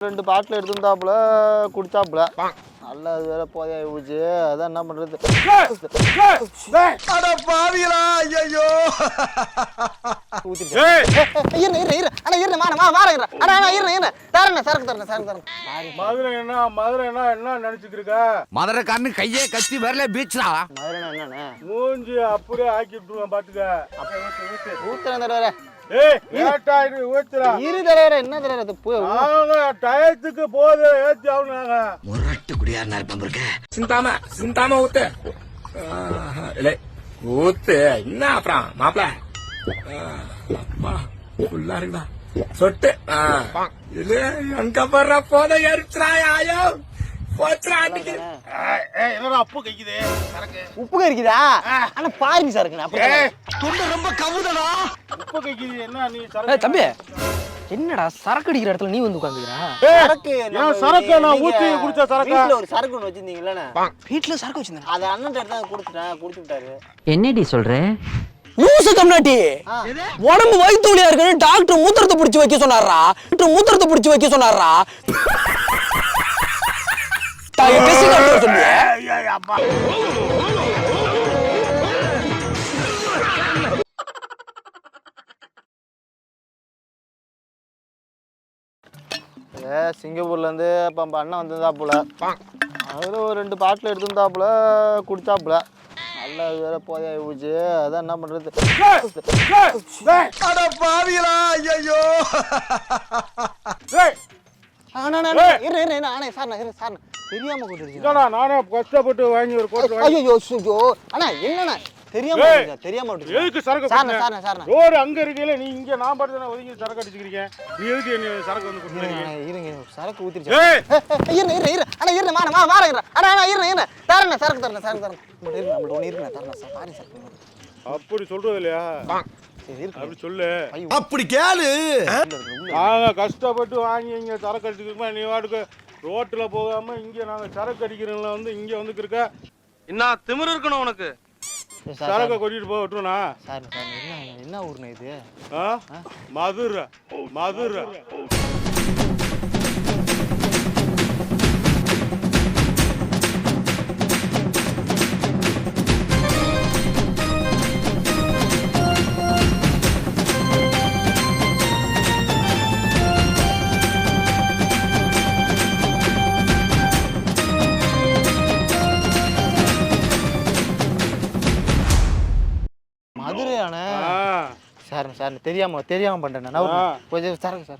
ரெண்டு பாட்டில் எடுத்துருந்தாப்புல குடிச்சாப்புல. நல்ல அது வேற போதையா போச்சு அதான் என்ன பண்றது? அட பாவிகளா ஐயோ மதுரை என்ன மதுரை என்ன என்ன நினைச்சுட்டு இருக்க? மதுரை கண்ணு கையே கத்தி வரல என்னண்ணே? மூஞ்சி அப்படியே ஆக்கி விட்டுருவேன் பாத்துக்க. ஊத்துறேன் லேட்டா இரு. ஊத்துறா இரு தடவை என்ன தடவை அது? டயத்துக்கு போது ஏத்தி ஆகணும் நாங்க. முரட்டு குடியாரனா இருப்பேன் சிந்தாம சிந்தாம ஊத்து. ஆஹா, இல்லை ஊத்து. என்ன அப்புறம் மாப்பிள? அப்பா ஃபுல்லா இருக்குடா. சொட்டு. வர்ற போத எரிச்சுடா ஆயோ. அப்பு கைக்குது? சரக்கு. உப்பு கறிக்குதா ஆனா பாருங்க சரக்குண்ணே அப்படி ஏய். தொண்டை ரொம்ப கவுதடா. உப்பு கைக்குது என்ன நீ தம்பி என்னடா சரக்கு அடிக்கிற இடத்துல நீ வந்து உட்காந்துக்கிறா? சரக்கு ஏன் சரக்கு நான் ஊத்தி குடிச்ச சரக்கா? வீட்டுல ஒரு சரக்கு ஒன்று வச்சிருந்தீங்கல்ல வீட்டுல சரக்கு வச்சிருந்தேன். அதை அண்ணன் எடுத்து கொடுத்துட்டேன் விட்டாரு. என்னடி சொல்ற? லூசு கம்னாட்டி உடம்பு வயிற்றுலியா இருக்குன்னு டாக்டர் மூத்திரத்தை பிடிச்சி வைக்க சொன்னாரா? டாக்டர் மூத்திரத்தை பிடிச்சி வைக்க சொன்னாரா? தாய் பேசி காட்டுற சொல்லி ஏ சிங்கப்பூர்ல இருந்து இப்போ அண்ணன் வந்திருந்தாப்புல. அதில் ஒரு ரெண்டு பாட்டில் எடுத்துருந்தாப்புல குடிச்சாப்புல. நல்ல அது வேற போதையா போச்சு. அதான் என்ன பண்றது? அட பாவிகளா ஐயோ நானே கஷ்டப்பட்டு வாங்கி ஒரு வாங்கி ஐயோ ஐயோ அண்ணா என்னண்ணா? தெரியாம தெரியாம. எதுக்கு சரக்கு சார்ண்ணா குடிச்ச? சார்ண்ணா சார்ண்ணா. ரோடு அங்க இருக்கீல நீ இங்க நான் பாட்டு ஒதுங்கி சரக்கு அடிச்சுக்கிறீங்க நீ எதுக்கு என்ன சரக்கு வந்து இருங்க, அண்ணா, இருங்க இருங்க, சரக்கு ஊத்திருச்சு ஏய்! இரு இரு இரு. அண்ணா இரு மாமா மா வார இரு. அண்ணா அண்ணா இரு இரு தரேன் சரக்கு தரேன் சரக்கு தரேன் ஒன்று இருக்குண்ணா தரேன் சார். சார். அப்படி சொல்றது இல்லையா? சரி அப்படி சொல்லு. அப்படி கேளு. நாங்க கஷ்டப்பட்டு வாங்கி இங்க சரக்கு அடிச்சுக்கிறோமா நீ வாட்டுக்கு ரோட்ல போகாம இங்க நாங்க சரக்கு அடிக்கிறவங்கள வந்து இங்க வந்து இருக்க என்ன திமிரு இருக்கணும் உனக்கு? சார் சரக்கை கொட்டிட்டு போக விட்டுருனா சார் என்ன என்ன ஊர்ண்ணா இது? ஆ? மதுரை. மதுரை. சார் சார் தெரியாம தெரியாம ஆ. கொஞ்சம் சரக்கு சார்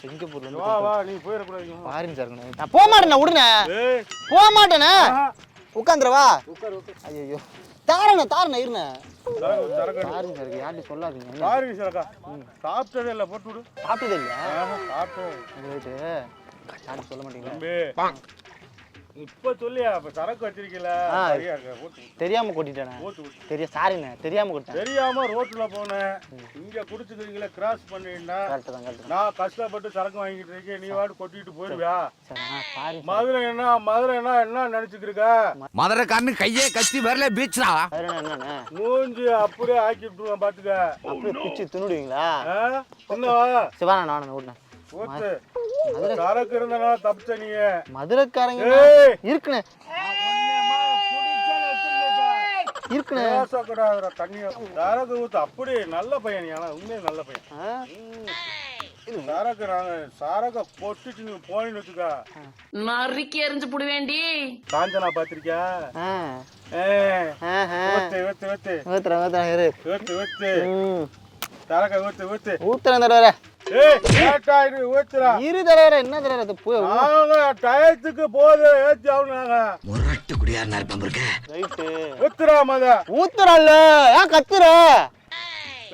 சிங்கப்பூர்ல இருந்து வா வா நீ போயிடக்கூடாது பாருங்க சார் நான் போக விடுண்ணே ஏய். போக ஆஹா. உட்காந்துருவா ஐயோ தாரணே தாரணே அடி. பாருங்க சார் யார்ட்டையும் சொல்லாதீங்க? பாருங்க சரக்கா. சாப்பிட்டதே இல்லை போட்டு விடு. சாப்பிட்டதே இல்லையா? யார்ட்டும் சொல்ல மாட்டீங்களா? இப்ப சொல்லியா இப்ப சரக்கு வச்சிருக்கீல தெரியாம கொட்டிட்டேண்ணே போட்டு விட்டு. தெரிய சாரிண்ணே தெரியாம கொட்டிட்டேன். தெரியாம ரோட்ல போனேன். இங்க குடிச்சுக்கிறீங்களா கிராஸ் பண்ணிட்டா நான் கஷ்டப்பட்டு சரக்கு வாங்கிட்டு இருக்கேன். நீ வாட்டு கொட்டிட்டு சார். மதுரை என்ன மதுரை என்ன என்ன நினைச்சுட்டு இருக்க மதுரை கண்ணு கையே கத்தி வரல என்னண்ணே மூஞ்சி அப்படியே ஆக்கி விட்டுருவேன் பாத்துக்க. அப்படியே பிச்சு? என்னவா சிவானா நானும் விடுனேன் மதுரைக்காரங்க இருக்குண்ணே. இருக்குண்ணே. பேசக்கூடாதுடா தண்ணிய. சரக்கு ஊத்து அப்படி நல்ல பையன் ஆனா உண்மையே நல்ல பையன்? சரக்கு நாங்க சரக்க பொட்டிட்டு நீங்க போயின்னு வச்சுக்கா. நறுக்கி எறிஞ்சு புடுவேண்டி. காஞ்சனா பாத்திருக்கியா. ஊத்து ஊத்து ஊத்து. ஊத்துறேன் ஊத்துறேன் இரு. ஊத்து ம். சரக்க ஊத்து ஊத்து. ஊத்துறேன் தடவை இரு ஊத்துறா இரு தடவை என்ன போய் நாங்க டயத்துக்கு போது ஏத்தி ஆகணும் நாங்க முரட்டு குடியாரனா இருப்பேன் இருக்க ரைட்டு. ஊத்துறா மத. ஊத்துறல்ல ஏன் கத்துற?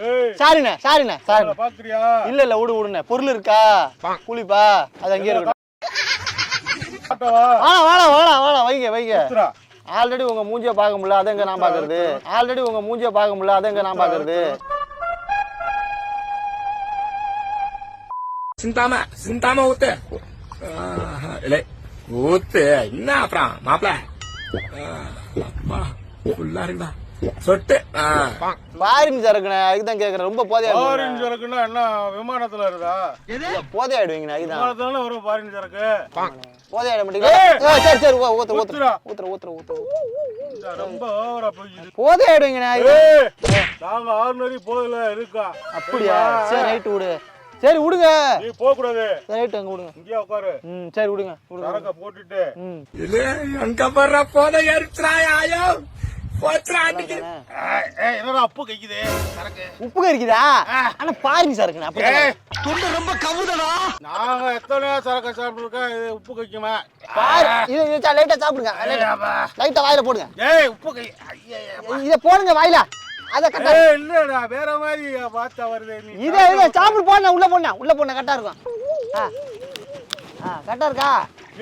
ஏய். சாரிண்ணே சாரிண்ணே சாரி பாக்குறியா? இல்ல இல்ல விடு விடுண்ணே பொருள் இருக்கா? கூலிப்பா அது அங்கேயே காட்டவா வாடா வாடா வாடா வாடா வைங்க வைங்க. ஊத்துறா ஆல்ரெடி உங்க மூஞ்சிய பார்க்க முடியல அதை எங்க நான் பாக்குறது ஆல்ரெடி உங்க மூஞ்சிய பார்க்க முடியல அதை எங்க நான் பாக்குறது சிந்தாம சிந்தாம ஊத்து. இல்லை ஊத்து. என்ன அப்புறம்? மாப்பிள. அப்பா ஃபுல்லா இருக்குடா சொட்டு. ஆ. பாரின் சரக்குண்ணே அதுக்கு தான் கேட்குறேன் ரொம்ப போதையா பாரின் சரக்குன்னா என்ன விமானத்துல இருக்குதா போதை ஆயிடுவீங்கண்ணே அதுதான் விமானத்துல வரும் பாரின் சரக்கு போதை ஆயிட மாட்டீங்களா சரி சரி ஊ- ஊத்துற ஊத்துற ஊத்துறா. ஊத்துற ஊத்துற ரொம்ப ஓவரா போய்க்குது. போதை ஆயிடுவீங்கண்ணே அது- ஏய், நாங்க ஆர்டினரி போதில இருக்கா? அப்படியா? சரி ரைட்டு விடு. சரி விடுங்க. நீ போக கூடாது சரி ரைட்டு அங்கே விடுங்க. இங்கேயே உட்காரு. ம் சரி விடுங்க விடுங்க. சரக்க போட்டுட்டு. ம். இது எங்க வர்ற போத எரிச்சுறாயோ என்னடா அப்பு கைக்குது? சரக்கு. உப்பு கறிக்குதா? ஆனா பாரின் சரக்குண்ணே அப்படி ஏய், தொண்டை ரொம்ப கவுதடா. நாங்க எத்தனையோ சரக்கு சாப்பிட்டுருக்கோம். இது உப்பு கைக்குமா பாரு இது இது லைட்டா சாப்பிடுங்க. லைட்டா வாயில போடுங்க. ஏய் உப்பு கை ஐயா இத போடுங்க வாயில. அத கட்டா இல்லடா வேற மாதிரி பார்த்தா வருது நீ? இத இத சாப்பிடு. போடுங்க உள்ள போடுங்க உள்ள கரெக்டா இருக்கும். ஆ. ஆ கரெக்டா இருக்கா?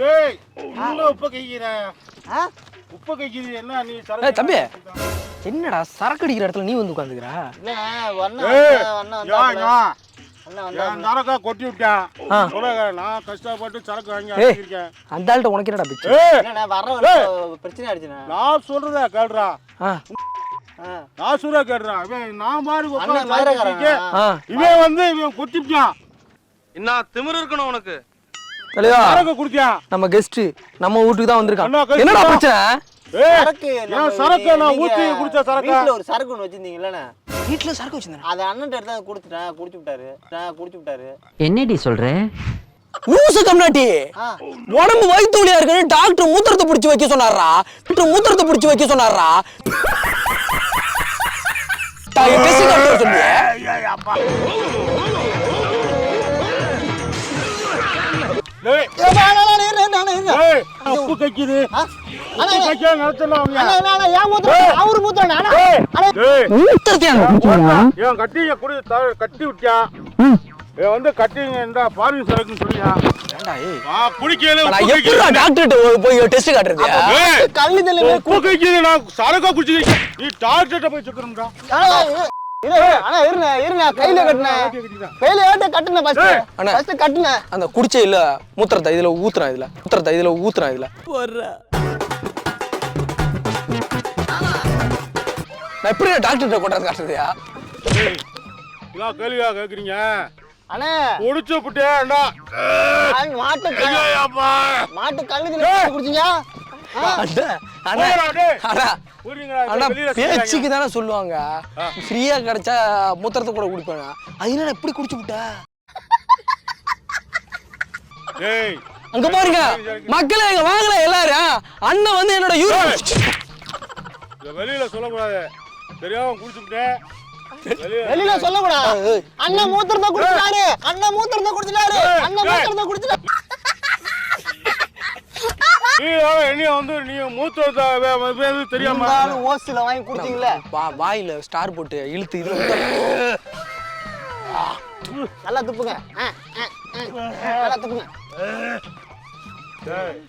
ஏய் உள்ள உப்பு கைக்கிற. ஆ? உப்பு கைக்குது என்ன நீ ஏய், சரக்கு தம்பி. என்னடா சரக்கு அடிக்கிற இடத்துல நீ வந்து உட்காந்துக்கிற? இல்லண்ணே வண்ணா வண்ணா வந்தா சரக்கா கொட்டி விட்டேன். நான் கஷ்டப்பட்டு சரக்கு வாங்கி. அடிச்சிருக்கேன். அந்த ஆள்கிட்ட உனக்கு என்னடா வர்ற வரைக்கும் பிரச்சனை ஆயிடுச்சுண்ணே நான் சொல்றத கேடுறா ஆ. ஆ நான் சொல்ற கேடுறா இவன் நான் பாரு இவன் வந்து இவன் என்ன திமிரு இருக்கணும் உனக்கு. தலைவா சரக்கு குடிச்சான் நம்ம கெஸ்ட் நம்ம வீட்டுக்கு தான் வந்திருக்கான். என்னடா. பிரச்சனை? சரக்கு நம்ம ஏன் சரக்கு நான் ஊத்தி குடிச்ச சரக்கா? வீட்ல ஒரு சரக்கு ஒன்று வச்சிருந்தீங்கல்லண்ணே வீட்டுல சரக்கு வச்சிருந்தேன். அதை அண்ணன் எடுத்து அதை கொடுத்துட்டேன் குடிச்சு விட்டாரு. குடிச்சு விட்டாரு. என்னடி சொல்ற? லூசு கம்னாட்டி உடம்பு வயிற்று வலியா இருக்குன்னு டாக்டர் மூத்திரத்தை பிடிச்சி வைக்க சொன்னாரா மூத்திரத்தை பிடிச்சி வைக்க சொன்னாரா டெஸ்ட் காட்ட சொல்லுங்க உப்பு கைக்குது கட்டிங்க குடி கட்டி இவன் வந்து கட்டிங்க இந்த பாரின் சரக்குன்னு சொல்லியா ஏண்டா ஏய். ஆ குடிக்கல நான். டாக்டர்கிட்ட போய் டெஸ்ட் காட்டுறது? ஏய் கல்லு உப்பு கைக்குது நான் சரக்கா குடிச்சு நீ டாக்டர்கிட்ட போய் கட்டுனேன். அந்த குடிச்ச இல்ல மூத்திரத்தை இதுல ஊத்துறான் இதுல. மூத்திரத்தை இதுல ஊத்துறான் இதுல. நான் எப்படி டாக்டர்கிட்ட கொண்டாந்து காட்டுறதுயா? கேள்வியா கேக்குறீங்க? அண்ணா, குடிச்சு அது மாட்டு க- ஐயாப்பா மாட்டு மேல குடிச்சீங்க? பேச்சுக்கு தானே சொல்லுவாங்க. ஃப்ரீயா கிடைச்சா மூத்திரத்தை கூட குடிப்பேன்? அது என்ன இப்படி குடிச்சு விட்ட? டேய் அங்க பாருங்க. மக்களே இங்க வாங்கல எல்லாரும். அண்ணன் வந்து என்னோட யூரின் வெளியில சொல்லக்கூடாது. தெரியாம வெளியில வெளியில சொல்லக்கூடாது. அண்ணன் மூத்திரத்தை குடிச்சிட்டாரு. அண்ணன் மூத்திரத்தை குடிச்சிட்டாரு. அண்ணன் மூத்திரத்தை குடிச்சிட்டாரு. நீ வந்து நீ மூத்தத்தை வே- வே- வே- தெரியாம ஓசில வாங்கி குடிச்சீங்களே வா வாயில ஸ்டார் போட்டு இழுத்து இதுல நல்லா துப்புங்க. துப்புங்க.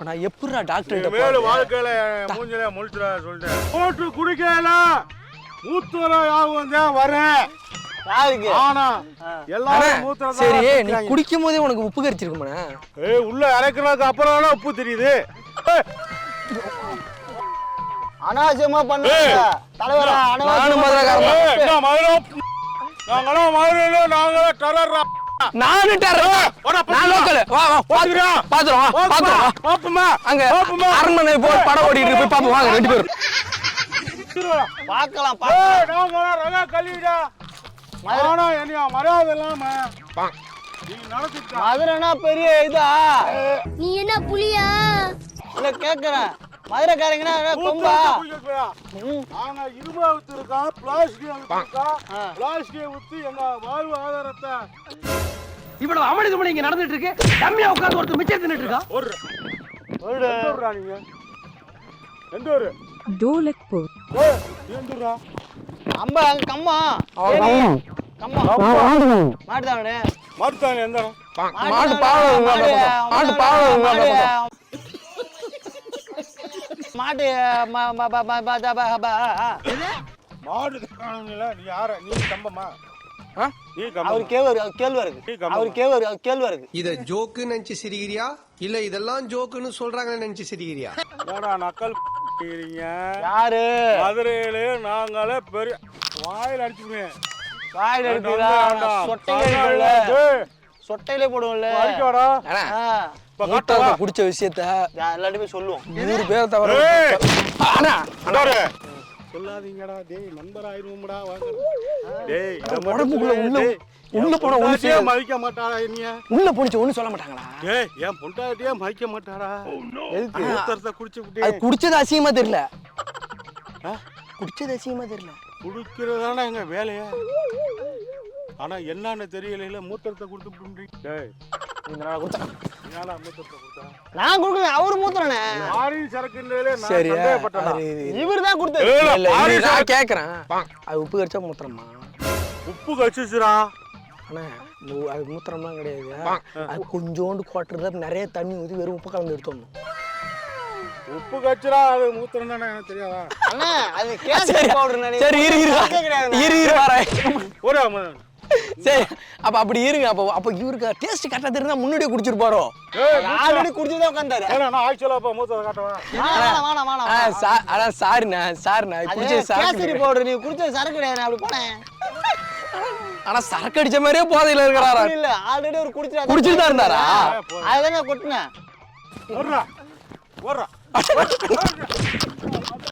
நான் எப்படிடா நீ டாக்டர் மேல வாழ்க்கையில மூஞ்சில முழிச்சுடா சொல்லிட்டேன். போட்டு குடிக்கல மூத்தர யாவும் வரேன். யாருக்கு? ஆனா எல்லாரும் மூத்திரம் சரி நீ குடிக்கும் போதே உனக்கு உப்பு கரிச்சிருக்குமாண்ணே? ஏய் உள்ள இறக்குறதுக்கு அப்புறம் தானே உப்பு தெரியுது. அனாவசியமா பண்ணுங்க. தலைவரா நானும் அனாவசியமா தான். நாங்களாம் மதுரையில நாங்க டரர்ரா நானு டெரர் நான் லோக்கல் வா வா. பாத்துறோம் வா பாத்துறோம். வா. பாப்பமா அங்க பாப்பமா. அரண்மனை போ படம் ஓடிட்டு போய் பாப்போம் வாங்க ரெண்டு பேரும். பார்க்கலாம் ஏய் நாங்க ரக கல்விடா ஆனா என்னைய மரியாதை இல்லாம மதுரைனா பெரிய இதா? நீ என்ன புலியா? இல்ல கேக்குறேன். மதுரைக்காரங்கன்னா என்ன கொம்பா. நாங்க இரும்பா வித்துருக்கோம் பிளாஸ்டிக் வித்துருக்கோம் பிளாஸ்டிக் வித்து எங்க வாழ்வு ஆதாரத்தை இவ்வளவு அமளி துமளி இங்க நடந்துட்டு இருக்கு. தம்மியா உட்கார்ந்து ஒருத்தர் மிச்சம் தின்னுட்டு இருக்கா? ஒரு எந்த நீங்க? அம்பா கம்மா கம்மா மாட்டுதாங்கண்ணே மாட்டுத்தாங்க எந்த? மாட்டு பாவம் பாவம் மாடு நீ யார நீ கம்பமா அவர் அவர் இத ஜோக்கு நினைச்சு சிரிக்கிறியா இல்ல இதெல்லாம் ஜோக்குன்னு சொல்றாங்கன்னு நினைச்சு சிரிக்கிறியா நக்கல் இருக்கிறீங்க யாரு? மதுரையிலே நாங்களே பெரிய வாயில் அடிச்சுடுவேன் வாயில் எடுக்குதா சொட்டையில சொட்டையிலே போடுவோம்ல. ஆ, இப்ப காட்டவா பிடிச்ச விஷயத்த எல்லாருமே சொல்லுவோம். நூறு பேர் தவிர! அண்ணா சொல்லாதீங்கடா டேய் நண்பர் ஆயிருவோம்டா வாங்க. டேய் உடம்புக்குள்ள உள்ள உள்ள போனா ஒண்ணு. மதிக்க மாட்டாடா என்னைய. உள்ள போனிச்சு ஒண்ணு சொல்ல மாட்டாங்களா? டேய் என் பொண்டாட்டியே மதிக்க மாட்டாடா. எதுக்கு மூத்தரத்தை குடிச்சு அது விட்டு குடிச்சது அசிங்கமா தெரியல. ஆ? குடிச்சது அசிங்கமா தெரியல. குடிக்கிறதானே எங்க வேலையா? ஆனா என்னன்னு தெரியல மூத்தரத்தை கொடுத்து புண்றீங்க டேய் இந்த நாள் கொடுத்தா? நான் கொடுக்கல அவரு. அது இது. இவர் தான் ஏய், சரக்கு- கேக்குறேன். அது உப்பு கரிச்சா மூத்திரமா உப்பு கச்சிச்சுடா அண்ணா அது மூத்திரம்லாம் கிடையாது. அது கொஞ்சோண்டு குவாட்டர் நிறைய தண்ணி ஊற்றி வெறும் உப்பு கலந்து எடுத்துடணும் உப்பு கச்சுடா அது மூத்திரம் தானே எனக்கு தெரியாதா? அண்ணா அது கேசரி பவுடர் சரி இரு இரு இரு இரு வரேன் ஒரு சரி அப்ப அப்படி இருங்க அப்ப அப்ப இவருக்கு டேஸ்ட் கரெக்டா தெரிஞ்சா முன்னாடியே குடிச்சிருப்பாரோ ஏய், ஆல்ரெடி குடிச்சுதான் உட்காந்தாரு நான் ஆக்சுவலா அப்ப மூத்தரை காட்டவா? வேணாம் வேணாம் வேணாம் ஆ, சா- அண்ணா சாரிண்ணா சாரிண்ணா குடிச்சது சாரி பவுடர் நீ குடிச்சது சரக்கு கிடையாது அப்படி போனேன். ஆனா சரக்கு அடிச்ச மாதிரியே போதையில இருக்கிறாரா? இல்ல. ஆல்ரெடி ஒரு குடிச்சு குடிச்சிட்டு தான் இருந்தாரா? அதுதான் கொட்டினேன். ஓடுறா. ஓடுறா.